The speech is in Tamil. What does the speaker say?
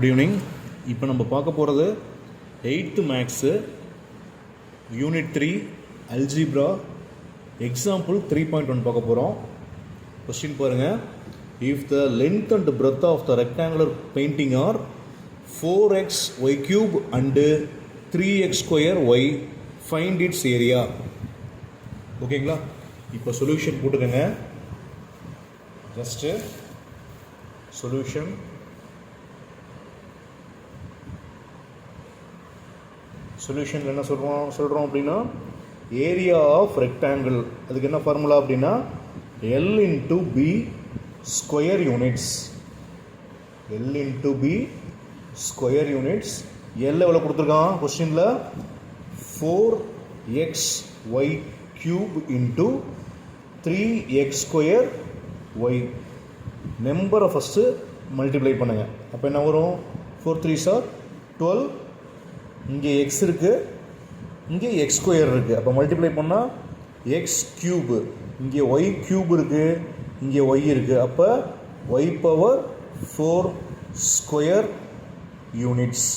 குட் ஈவினிங் இப்போ நம்ம பார்க்க போகிறது eighth maths unit three algebra example three point one பார்க்க போகிறோம் கொஸ்டின் பாருங்கள் if the length and breadth of the rectangular painting are four x y cube and three x square y find its area ஓகேங்களா இப்போ சொல்யூஷன் போட்டுக்கோங்க. ஜஸ்ட்டு சொல்யூஷன் சொல்யூஷன் என்ன சொல்கிறோம் சொல்கிறோம் அப்படின்னா ஏரியா ஆஃப் ரெக்டாங்கிள் அதுக்கு என்ன ஃபார்முலா அப்படின்னா l into b square units l into b square units l எவ்வளோ கொடுத்துருக்கான்? கொஸ்டினில் four x y cube into three x square y நம்பரை ஃபஸ்ட்டு மல்டிப்ளை பண்ணுங்கள் அப்போ என்ன வரும்? ஃபோர் த்ரீ சார் டுவெல் இங்கே எக்ஸ் இருக்குது இங்கே எக்ஸ் ஸ்கொயர் இருக்குது அப்போ மல்டிப்ளை பண்ணால் எக்ஸ் கியூபு இங்கே ஒய் கியூப் இருக்குது இங்கே ஒய் இருக்குது அப்போ y power four square units